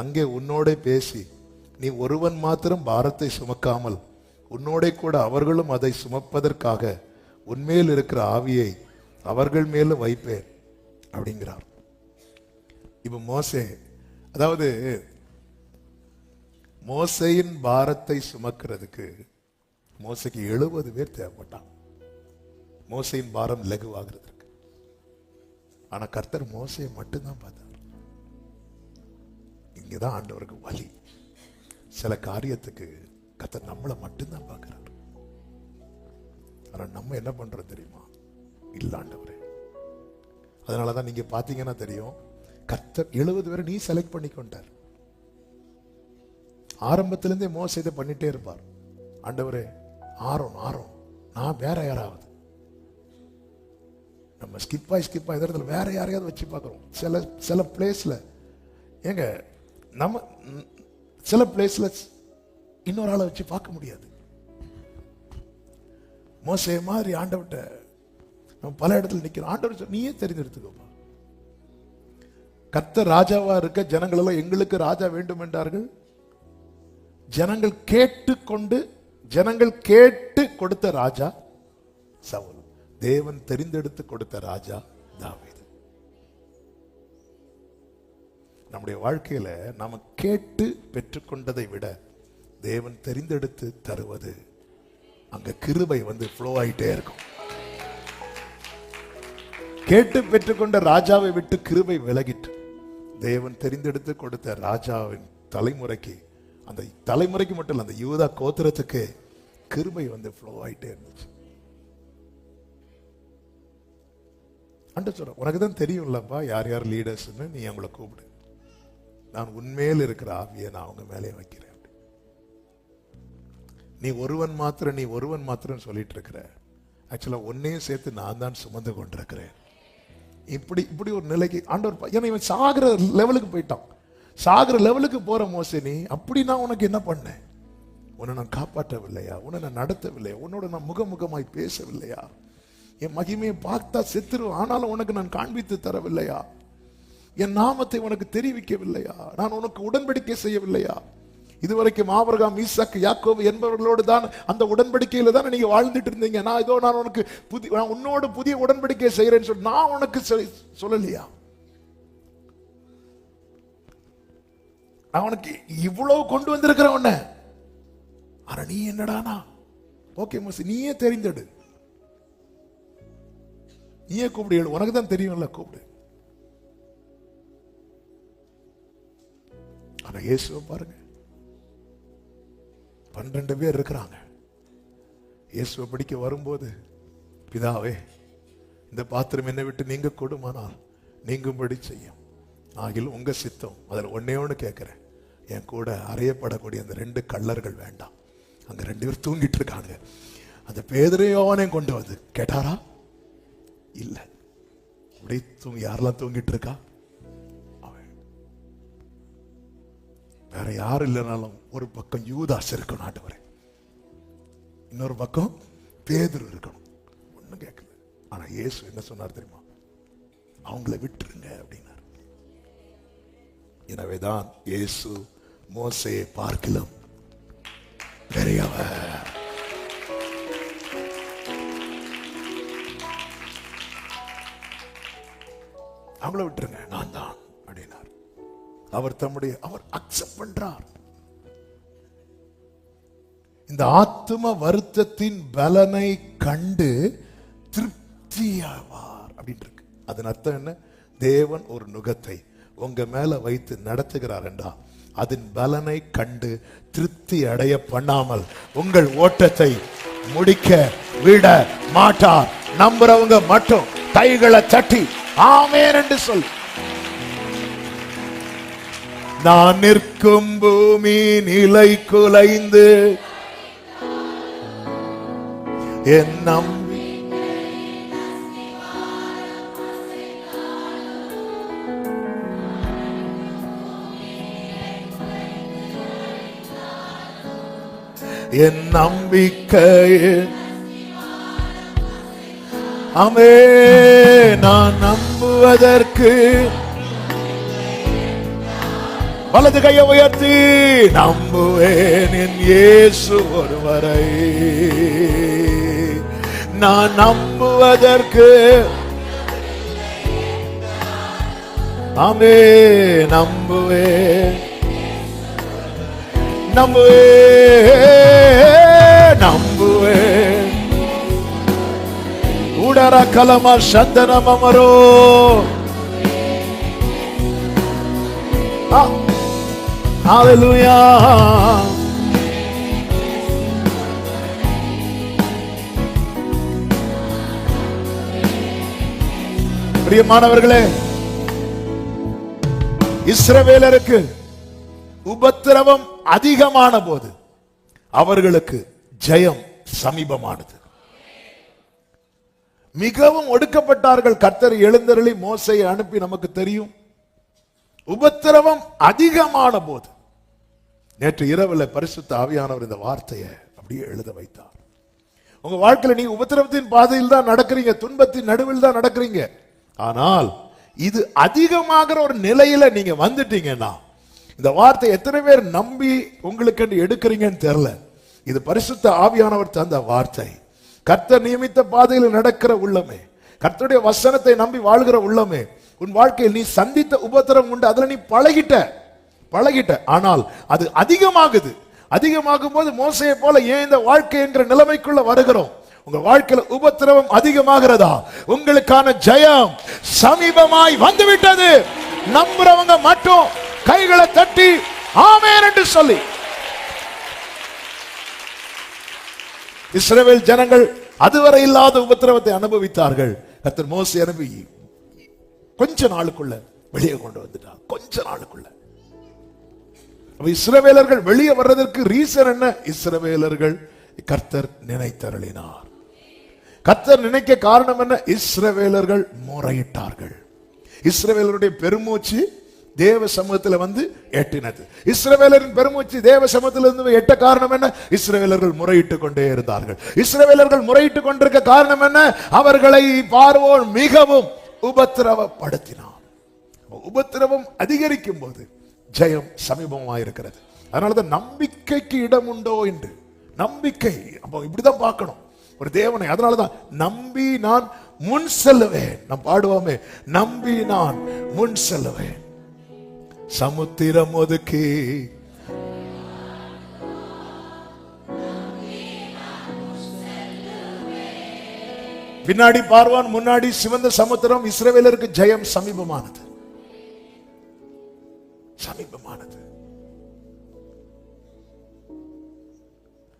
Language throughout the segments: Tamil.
அங்கே உன்னோட பேசி நீ ஒருவன் மாத்திரம் பாரத்தை சுமக்காமல் உன்னோட கூட அவர்களும் அதை சுமப்பதற்காக உன்மேல் இருக்கிற ஆவியை அவர்கள் மேலும் வைப்பேன் அப்படிங்கிறார். இப்போ மோசே அதாவது மோசையின் பாரத்தை சுமக்கிறதுக்கு மோசைக்கு எழுபது பேர் தேவைப்பட்டான் மோசையின் பாரம் லகுவாகிறதுக்கு. ஆனால் கர்த்தர் மோசையை மட்டும்தான் பார்த்தார். இங்கதான் ஆண்டவருக்கு வழி சில காரியத்துக்கு கத்த நம்மளை மட்டும்தான் பார்க்குறாரு. ஆனா நம்ம என்ன பண்றோம் தெரியுமா? இல்ல ஆண்டவரே. அதனாலதான் நீங்க பார்த்தீங்கன்னா தெரியும் கத்த எழுபது பேரை நீ செலக்ட் பண்ணி கொண்டார் ஆரம்பத்திலிருந்தே மோச இதை பண்ணிட்டே இருப்பார். ஆண்டவரே ஆரோன் ஆறும். நான் வேற யாராவது. நம்ம ஸ்கிப் ஆகி ஸ்கிப் ஆகி இடத்துல வேற யாரையாவது வச்சு பார்க்குறோம். சில சில பிளேஸ்ல ஏங்க நம்ம சில பிளேஸ்ல இன்னொரு ஆளை வச்சு பார்க்க முடியாது. மோசே மாதிரி ஆண்டவர்கிட்ட நம்ம பல இடத்துல நிக்கிறோம். ஆண்டவர் நீயே தெரிந்தெடுத்துக்கோப்பா கத்த ராஜாவா இருக்க ஜனங்களெல்லாம் எங்களுக்கு ராஜா வேண்டும் என்றார்கள். ஜனங்கள் கேட்டுக்கொண்டு ஜனங்கள் கேட்டு கொடுத்த ராஜா சவுல். தேவன் தெரிந்தெடுத்து கொடுத்த ராஜா தாவ நம்முடைய வாழ்க்கையில நாம் கேட்டு பெற்றுக்கொண்டதை விட தேவன் தெரிந்தெடுத்து தருவது அங்க கிருபை வந்து ஃப்ளோ ஆகிட்டே இருக்கும். கேட்டு பெற்றுக்கொண்ட ராஜாவை விட்டு கிருபை விலகிட்டு தேவன் தெரிந்தெடுத்து கொடுத்த ராஜாவின் தலைமுறைக்கு அந்த தலைமுறைக்கு மட்டும் இல்லை அந்த யூதா கோத்திரத்துக்கு கிருபை வந்து ஃப்ளோ ஆகிட்டே இருந்துச்சு. அண்ட சொல்ற உனக்கு தான் தெரியும்லப்பா யார் யார் லீடர்ஸ்னு நீ அவங்கள கூப்பிடு. நான் உண்மையில் இருக்கிற ஆவியை நான் அவங்க மேலே வைக்கிறேன் நீ ஒருவன் மாத்திரம் நீ ஒருவன் மாத்திரம் சொல்லிட்டு இருக்கிற. ஆக்சுவலாக ஒன்னையும் சேர்த்து நான் தான் சுமந்து கொண்டிருக்கிறேன். இப்படி இப்படி ஒரு நிலைக்கு ஆண்டவர் ஏன்னா இவன் சாகிற லெவலுக்கு போயிட்டான். சாகிற லெவலுக்கு போற மோசினி அப்படி நான் உனக்கு என்ன பண்ணேன் உன்னை நான் காப்பாற்றவில்லையா? உன்னை நான் நடத்தவில்லையா? உன்னோட நான் முகமுகமாய் பேசவில்லையா? என் மகிமையை பார்த்தா செத்துரும். ஆனாலும் உனக்கு நான் காண்பித்து தரவில்லையா? என் நாமத்தை உனக்கு தெரிவிக்கவில்லையா? நான் உனக்கு உடன்படிக்கை செய்யவில்லையா? இதுவரைக்கும் ஆபரகாம் ஈசாக்கு யாக்கோவு என்பவர்களோடு தான் அந்த உடன்படிக்கையில தான் நீங்க வாழ்ந்துட்டு இருந்தீங்க. நான் இதோ நான் உனக்கு புதிய நான் உன்னோடு புதிய உடன்படிக்கை செய்யறேன்னு சொல்லி நான் உனக்கு சொல்லலையா? நான் உனக்கு இவ்வளவு கொண்டு வந்திருக்கிறேன் உன்ன. ஆனா நீ என்னடானா ஓகே மோசி நீயே தெரிந்தெடு. நீயே கூப்பிடு உனக்கு தான் தெரியும்ல கூப்பிடு. ஆனால் இயேசுவை பாருங்க. பன்னெண்டு பேர் இருக்கிறாங்க. இயேசுவை படிக்க வரும்போது பிதாவே இந்த பாத்திரம் என்னை விட்டு நீங்க கொடுமானால் நீங்கும்படி செய்யும். ஆகிலும் உங்க சித்தம் அதில் ஒன்னே ஒன்று கேட்குறேன். என் கூட அறையப்படக்கூடிய அந்த ரெண்டு கள்ளர்கள் வேண்டாம். அங்கே ரெண்டு பேர் தூங்கிட்டு இருக்காங்க. அந்த பேதரையோனையும் கொண்டு வந்து கேட்டாரா? இல்லை. அப்படி தூங்கி யாரெல்லாம் தூங்கிட்டு இருக்கா? வேற யாரும் இல்லைனாலும் ஒரு பக்கம் யூதாஸ் இருக்கணும் ஆண்டவரே. இன்னொரு பக்கம் பேதர் இருக்கணும். ஒன்றும் கேட்கல. ஆனால் இயேசு என்ன சொன்னார் தெரியுமா? அவங்கள விட்டுருங்க அப்படின்னார். எனவேதான் இயேசு மோசையை பார்க்கலாம் பெரியவர். அவங்கள விட்டுருங்க நான் தான். அவர் தம்முடைய அவர் அக்செப்ட் பண்றார். இந்த ஆத்தும வருத்தத்தின் பலனை கண்டு திருப்தியாவார் அப்படின்னு இருக்கு அதன் அர்த்தம் என்ன? தேவன் ஒரு நுகத்தை உங்க மேல வைத்து நடத்துகிறார் என்றா அதன் பலனை கண்டு திருப்தி அடைய பண்ணாமல் உங்கள் ஓட்டத்தை முடிக்க விட மாட்டார். நம்புறவங்க மட்டும் கைகளை தட்டி ஆமேன் என்று சொல் நான் நிற்கும் பூமி நிலை குலைந்து என் நம்பி என் நம்பிக்கையே அமே நான் நம்புவதற்கு வலது கையை உயர்த்தி நம்புவேன் என் இயேசு ஒருவரை. நான் நம்புவதற்கு ஆமே நம்புவேன். நம்புவேன் நம்புவேன். உடர கலம சந்தனம் அமரோ Hallelujah. பிரியமானவர்களே இஸ்ரவேலருக்கு உபத்திரவம் அதிகமான போது அவர்களுக்கு ஜெயம் சமீபமானது. மிகவும் ஒடுக்கப்பட்டார்கள். கர்த்தர் எழுந்தருளி மோசையை அனுப்பி நமக்கு தெரியும். உபத்திரவம் அதிகமான போது. நேற்று இரவில் பரிசுத்த ஆவியானவர் இந்த வார்த்தையை அப்படியே எழுத வைத்தார். உங்க வாழ்க்கையில் நீங்க உபத்திரவத்தின் பாதையில் தான் நடக்கிறீங்க துன்பத்தின் நடுவில் தான் நடக்கிறீங்க. ஆனால் இது அதிகமாகிற ஒரு நிலையில நீங்க வந்துட்டீங்கன்னா இந்த வார்த்தை எத்தனை பேர் நம்பி உங்களுக்கு எடுக்கிறீங்கன்னு தெரியல. இது பரிசுத்த ஆவியானவர் தந்த வார்த்தை. கர்த்தர் நியமித்த பாதையில் நடக்கிற உள்ளமே கர்த்தருடைய வசனத்தை நம்பி வாழ்கிற உள்ளமே உன் வாழ்க்கையில் நீ சந்தித்த உபத்திரம் உண்டு அதுல நீ பழகிட்ட. பழகிட்ட. ஆனால் அது அதிகமாகுது. அதிகமாகும் போது மோசையை போல ஏன் இந்த வாழ்க்கை என்ற நிலைமைக்குள்ள வருகிறோம்? உங்க வாழ்க்கையில உபத்திரவம் அதிகமாகிறதா? உங்களுக்கான ஜெயம் சமீபமாய் வந்துவிட்டது. நம்புறவங்க மட்டும் கைகளை தட்டி ஆமேன் என்று சொல்லி. இஸ்ரேல் ஜனங்கள் அதுவரை இல்லாத உபத்திரவத்தை அனுபவித்தார்கள். கத்தர் மோசை அனுப்பி கொஞ்ச நாளுக்குள்ள வெளியே கொண்டு வந்துட்டார். கொஞ்ச நாளுக்குள்ள. அப்ப இஸ்ரவேலர்கள் வெளியே வர்றதற்கு ரீசன் என்ன? இஸ்ரவேலர்கள் கர்த்தர் நினைத்தருளினார். கர்த்தர் நினைக்க காரணம் என்ன? இஸ்ரவேலர்கள் முறையிட்டார்கள். இஸ்ரவேலருடைய பெருமூச்சு தேவ சமூகத்தில் வந்து எட்டினது. இஸ்ரவேலரின் பெருமூச்சு தேவ சமூகத்தில் இருந்து எட்ட காரணம் என்ன? இஸ்ரவேலர்கள் முறையிட்டு கொண்டே இருந்தார்கள். இஸ்ரவேலர்கள் முறையிட்டு கொண்டிருக்க காரணம் என்ன? அவர்களை பார்வோன் மிகவும் உபத்திரவப்படுத்தினார் உபத்திரவம் அதிகரிக்கும் போது ஜெயம் சமீபமா இருக்கிறது அதனால தான் நம்பிக்கைக்கு இடம் உண்டோ என்று. நம்பிக்கை. அப்போ இப்படிதான் பார்க்கணும். ஒரு தேவனை. அதனாலதான் நம்பி நான் முன் செல்லுவேன். நம் பாடுவோமே. நம்பி நான் முன் செல்லுவேன். சமுத்திரம் ஒதுக்கி. பின்னாடி பார்வான் முன்னாடி சிவந்த சமுத்திரம். இஸ்ரவேலருக்கு ஜெயம் சமீபமானது. சமீபமானது.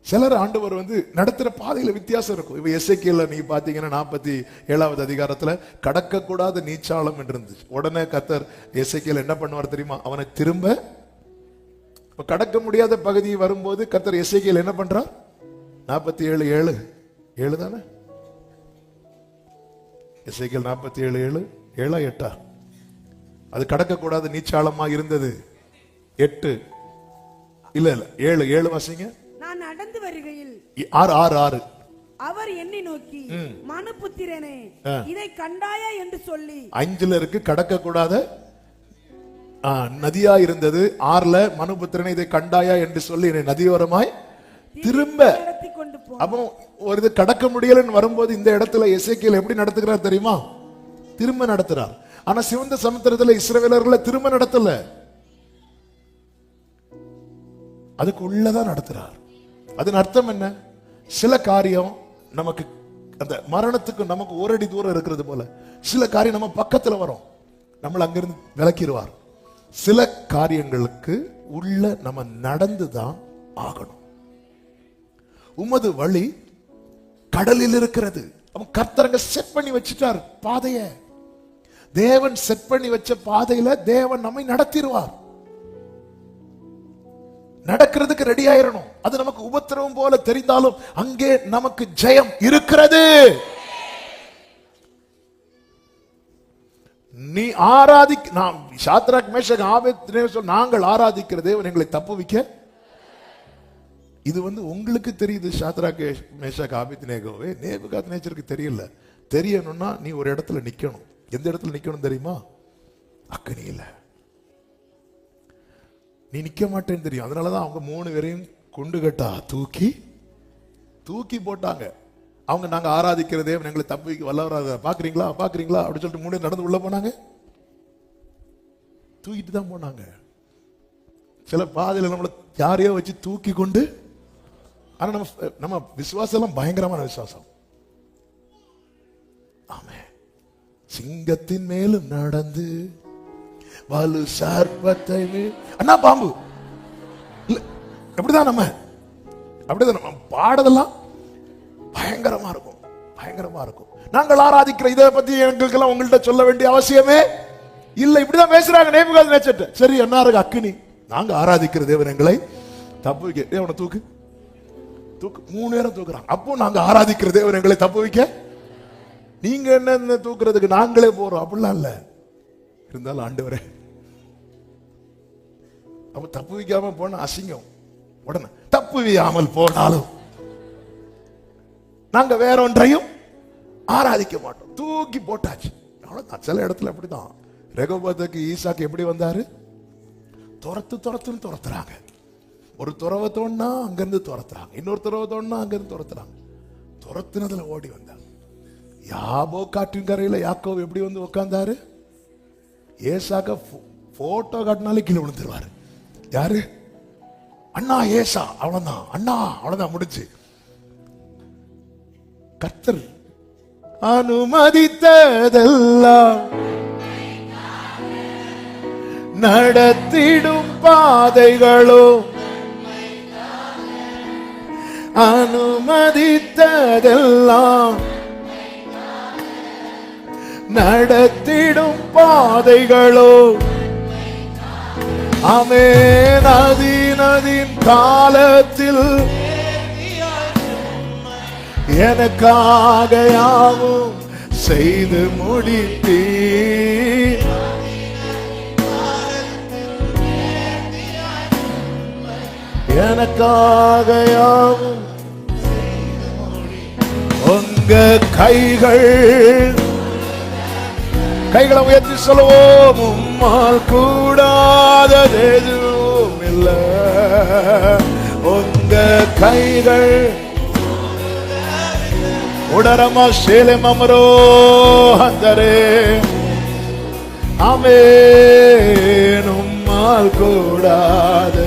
சிலர் ஆண்டவர் வந்து நடத்துற பாதையில வித்தியாசம் இருக்கும். இப்ப எஸ்ஐக்கியல நீங்க பாத்தீங்கன்னா நாற்பத்தி ஏழாவது அதிகாரத்துல கடக்கக்கூடாத நீச்சாளம் என்று இருந்துச்சு. உடனே கத்தர் எஸ்ஐக்கியல் என்ன பண்ணுவார் தெரியுமா? அவனை திரும்ப இப்ப கடக்க முடியாத பகுதி வரும்போது கத்தர் எஸ்ஐக்கியல் என்ன பண்றார்? நாற்பத்தி ஏழு ஏழு. ஏழு தானே? எஸ்ஐக்கியல் நாற்பத்தி ஏழு ஏழு. ஏழா எட்டா? அது கடக்கக்கூடாத நீச்சாளமா இருந்தது. எட்டு. இல்ல இல்ல ஏழு ஏழு வாசிங்க. நான் நடந்து வருகையில் ஆறு ஆறு ஆறு. அவர் என்னை நோக்கி மனுபுத்திரனே. இதை கண்டாயா? என்று சொல்லி. அஞ்சுல இருக்கு கடக்க கூடாத நதியா இருந்தது. ஆறுல மனுபுத்திரனை இதை கண்டாயா? என்று சொல்லி என்னை நதியோரமாய் திரும்ப அப்போ ஒரு இது கடக்க முடியலன்னு வரும்போது இந்த இடத்துல எசேக்கியேல் எப்படி நடத்துகிறார் தெரியுமா? திரும்ப நடத்துறார். ஆனா சிவந்த சமுத்திரத்துல இஸ்ரவேலர்களை திரும்ப நடத்தல. அதுக்கு உள்ளதான் நடத்துறார். அதன் அர்த்தம் என்ன? சில காரியம் நமக்கு அந்த மரணத்துக்கு நமக்கு ஒரு அடி தூரம் இருக்கிறது போல சில காரியம் நம்ம பக்கத்துல வரும். நம்மளை அங்கிருந்து விளக்கிடுவார் சில காரியங்களுக்கு உள்ள நம்ம நடந்துதான் ஆகணும். உமது வழி கடலில் இருக்கிறது. அவன் கர்த்தரங்க செட் பண்ணி வச்சுட்டார் பாதையை. தேவன் செட் பண்ணி வச்ச பாதையில தேவன் நம்மை நடத்திடுவார். நடக்கிறதுக்கு ரெடி ஆயிரணும். அது நமக்கு உபத்திரவம் போல தெரிந்தாலும் அங்கே நமக்கு ஜெயம் இருக்கிறது. நீ ஆராதிக் நாம் சாத்ராக் மேஷக் ஆபேத்னே நாங்கள் ஆராதிக்கிற தேவன் எங்களை தப்புவிக்க இது வந்து உங்களுக்கு தெரியுது சாத்ராக் மேஷக் ஆபித் நேகோவே. நேபுகாத் நேச்சருக்கு தெரியல. தெரியணும்னா நீ ஒரு இடத்துல நிக்கணும். எந்த இடத்துல நிற்கணும் தெரியுமா? அக்கனியில் நீ நிற்க மாட்டேன்னு தெரியும். அதனால தான் அவங்க மூணு பேரையும் கொண்டு கட்டா தூக்கி தூக்கி போட்டாங்க. அவங்க நாங்கள் ஆராதிக்கிறதே எங்களை தப்பிக்க வல்லவராத பார்க்குறீங்களா பார்க்குறீங்களா அப்படின்னு சொல்லிட்டு மூணு நடந்து உள்ளே போனாங்க. தூக்கிட்டு தான் போனாங்க. சில பாதையில் நம்மளை யாரையோ வச்சு தூக்கி கொண்டு ஆனால் நம்ம நம்ம விசுவாசம் எல்லாம் பயங்கரமான விசுவாசம். ஆமே சிங்கத்தின் மேலும் நடந்து வலு சர்ப்பத்தை அண்ணா பாம்பு. இல்ல எப்படிதான் நம்ம. அப்படிதான் நம்ம. பாடுறதெல்லாம் பயங்கரமா இருக்கும். பயங்கரமா இருக்கும். நாங்கள் ஆராதிக்கிற இதை பத்தி எங்களுக்கெல்லாம் உங்கள்கிட்ட சொல்ல வேண்டிய அவசியமே இல்லை. இப்படிதான் பேசுறாங்க நேபுகாது நினைச்சிட்டு சரி என்ன இருக்கு அக்கினி நாங்க ஆராதிக்கிற தேவன் எங்களை தப்பு வைக்க தேவனை தூக்கு. தூக்கு. மூணு நேரம் தூக்குறாங்க அப்போ நாங்க ஆராதிக்கிற தேவன் எங்களை தப்பு வைக்க நீங்க என்ன தூக்குறதுக்கு நாங்களே போறோம். அப்படிலாம் இல்ல. இருந்தாலும் ஆண்டவரே அப்ப தப்பு வைக்காம போனா அசிங்கம். உடனே தப்பு வியாமல் போனாலும் நாங்க வேற ஒன்றையும் ஆராதிக்க மாட்டோம். தூக்கி போட்டாச்சு. அவ்வளவுதான். சில இடத்துல அப்படிதான். ரெகோபத்துக்கு ஈசாக்கு எப்படி வந்தாரு? துரத்து துரத்துன்னு துரத்துறாங்க. ஒரு துறவை தோணுனா அங்கிருந்து துரத்துறாங்க. இன்னொரு துறவை தோணுனா அங்கிருந்து துரத்துறாங்க. துரத்துனதுல ஓடி வந்தாங்க. யாபோ காற்றின் கரையில யாக்கோ எப்படி வந்து உட்கார்ந்தாரு ஏசாக்க போட்டோ காட்டினாலே கீழே விழுந்துருவாரு. யாரு? அண்ணா ஏசா அவ்வளவுதான். அண்ணா அவ்வளோதான் முடிச்சு கர்த்தர் அனுமதித்ததெல்லாம் நடத்திடும் பாதைகளோ அனுமதித்ததெல்லாம் நடத்திடும் பாதைகளோ. அமே நதி நதின் காலத்தில் எனக்காக யாவும் செய்து முடித்தீ எனக்காக யாவும் உங்க கைகள் கைகளை உயர்த்தி சொல்லுவோம். உம்மால் கூடாதது எதுவும் இல்ல உங்க கைகள் உடரமா சேலை மமரோ அந்தரே. ஆமேன். உம்மால் கூடாத